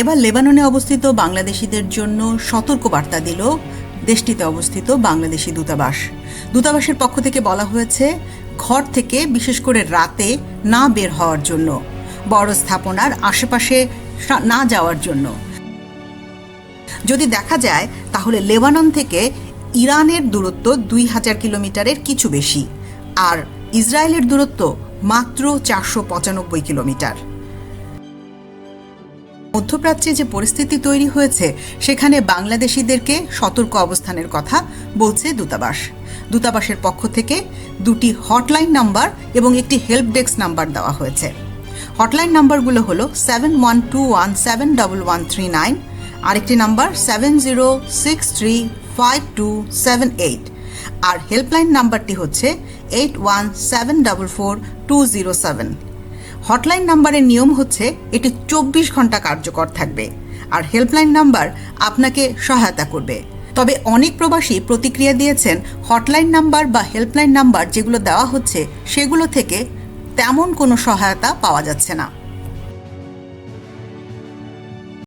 এবার লেবাননে অবস্থিত বাংলাদেশিদের জন্য সতর্কবার্তা দিল দেশটিতে অবস্থিত বাংলাদেশি দূতাবাস। দূতাবাসের পক্ষ থেকে বলা হয়েছে, ঘর থেকে বিশেষ করে রাতে না বের হওয়ার জন্য, বড় স্থাপনার আশেপাশে না যাওয়ার জন্য। যদি দেখা যায়, তাহলে লেবানন থেকে ইরানের দূরত্ব দুই হাজার কিলোমিটারের কিছু বেশি, আর ইসরায়েলের দূরত্ব মাত্র চারশো পঁচানব্বই কিলোমিটার। মধ্যপ্রাচ্যে যে পরিস্থিতি তৈরি হয়েছে, সেখানে বাংলাদেশিদেরকে সতর্ক অবস্থানের কথা বলছে দূতাবাস। দূতাবাসের পক্ষ থেকে দুটি হটলাইন নাম্বার এবং একটি হেল্প ডেস্ক নাম্বার দেওয়া হয়েছে। হটলাইন নাম্বারগুলো হলো seven one two one seven double one three nine আরেকটি number seven zero six three five two seven eight আর হেল্পলাইন নাম্বারটি হচ্ছে eight one seven double four two zero seven hotline নাম্বারের নিয়ম হচ্ছে এটি চব্বিশ ঘণ্টা কার্যকর থাকবে, আর হেল্পলাইন নাম্বার আপনাকে সহায়তা করবে। তবে অনেক প্রবাসী প্রতিক্রিয়া দিয়েছেন, হটলাইন নাম্বার বা হেল্পলাইন নাম্বার যেগুলো দেওয়া হচ্ছে সেগুলো থেকে তেমন কোনো সহায়তা পাওয়া যাচ্ছে না।